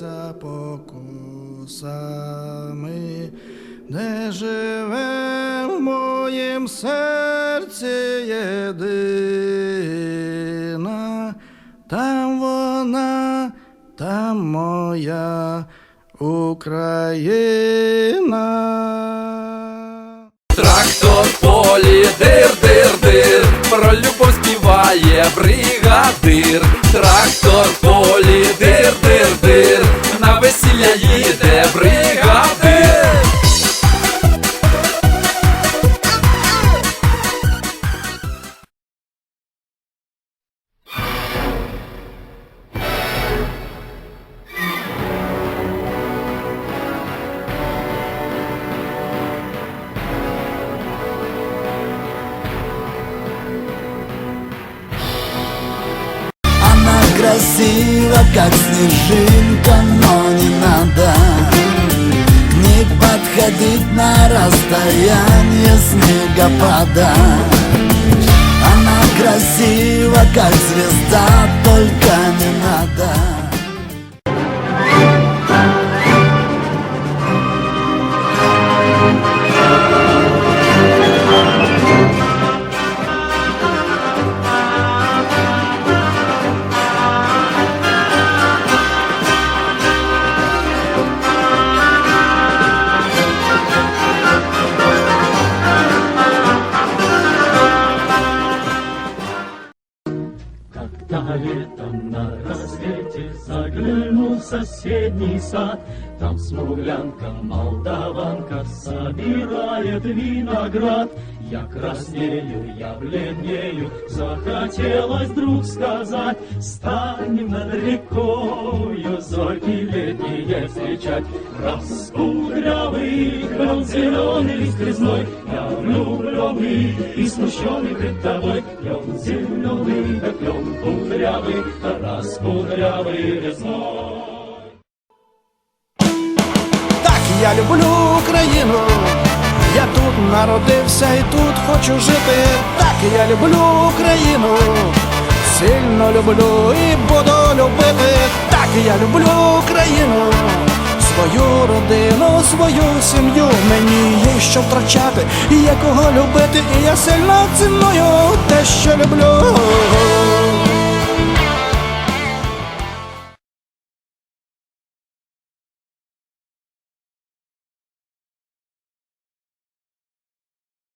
покрився покусами, де живе в моїм серці єдина, там вона, там моя Україна. Трактор полі, дир, дир, дир, про любов співає бригадир. Она красива, как снежинка, но не надо. Не подходить на расстояние снегопада. Она красива, как звезда, на рассвете заглянул в соседний сад, Там смуглянка, молдаванка собирает виноград. Я краснею, я бледнею, захотелось вдруг сказать, Станем над рекою зорьки летние встречать. Раскудрявый, крон зеленый лист резной, влюбленный и смущенный пред тобой, Клен зеленый, да клен кудрявый, раскудрявый резной. Так я люблю Україну, я тут народився і тут хочу жити. Так я люблю Україну, сильно люблю і буду любити. Так я люблю Україну, свою родину, свою сім'ю. Мені є що втрачати, і є кого любити, і я сильно ціную те, що люблю.